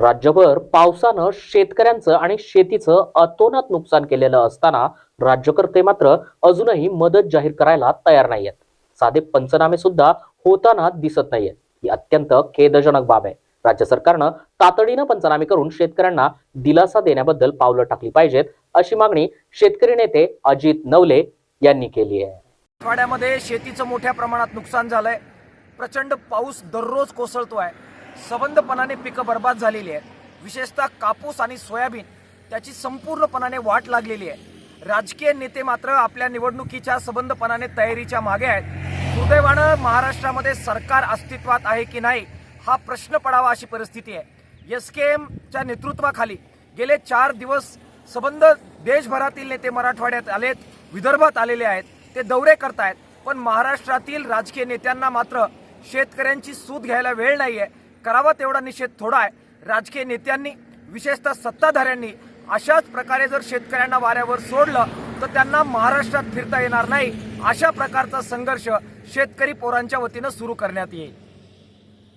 राज्यभर पावसानं शेतकऱ्यांचं आणि शेतीचं अतोनात नुकसान केलेलं असताना राज्यकर्ते मात्र अजूनही मदत जाहीर करायला तयार नाहीयेत. साधे पंचनामे सुद्धा होताना दिसत नाहीयेत. ही अत्यंत खेदजनक बाब आहे. राज्य सरकारनं तातडीनं पंचनामे करून शेतकऱ्यांना दिलासा देण्याबद्दल पावलं टाकली पाहिजेत अशी मागणी शेतकरी नेते अजित नवले यांनी केली आहे. मराठवाड्यामध्ये शेतीचं मोठ्या प्रमाणात नुकसान झालंय. प्रचंड पाऊस दररोज कोसळतोय. सबंधपणाने पिकं बर्बाद झालेली आहेत. विशेषतः कापूस आणि सोयाबीन त्याची संपूर्णपणाने वाट लागलेली आहे. राजकीय नेते मात्र आपल्या निवडणुकीच्या सबंधपणाने तयारीच्या मागे आहेत. दुर्दैवानं महाराष्ट्रामध्ये सरकार अस्तित्वात आहे की नाही हा प्रश्न पडावा अशी परिस्थिती आहे. एस के एमच्या नेतृत्वाखाली गेले चार दिवस सबंध देशभरातील नेते मराठवाड्यात आलेत विदर्भात आलेले आहेत. ते दौरे करतायत पण महाराष्ट्रातील राजकीय नेत्यांना मात्र शेतकऱ्यांची सूत घ्यायला वेळ नाही आहे करावा तेवढा निषेध थोडा आहे. राजकीय नेत्यांनी विशेषतः सत्ताधाऱ्यांनी अशाच प्रकारे जर शेतकऱ्यांना वाऱ्यावर सोडलं तर त्यांना महाराष्ट्रात फिरता येणार नाही. अशा प्रकारचा संघर्ष शेतकरी पोरांच्या वतीनं सुरू करण्यात येईल.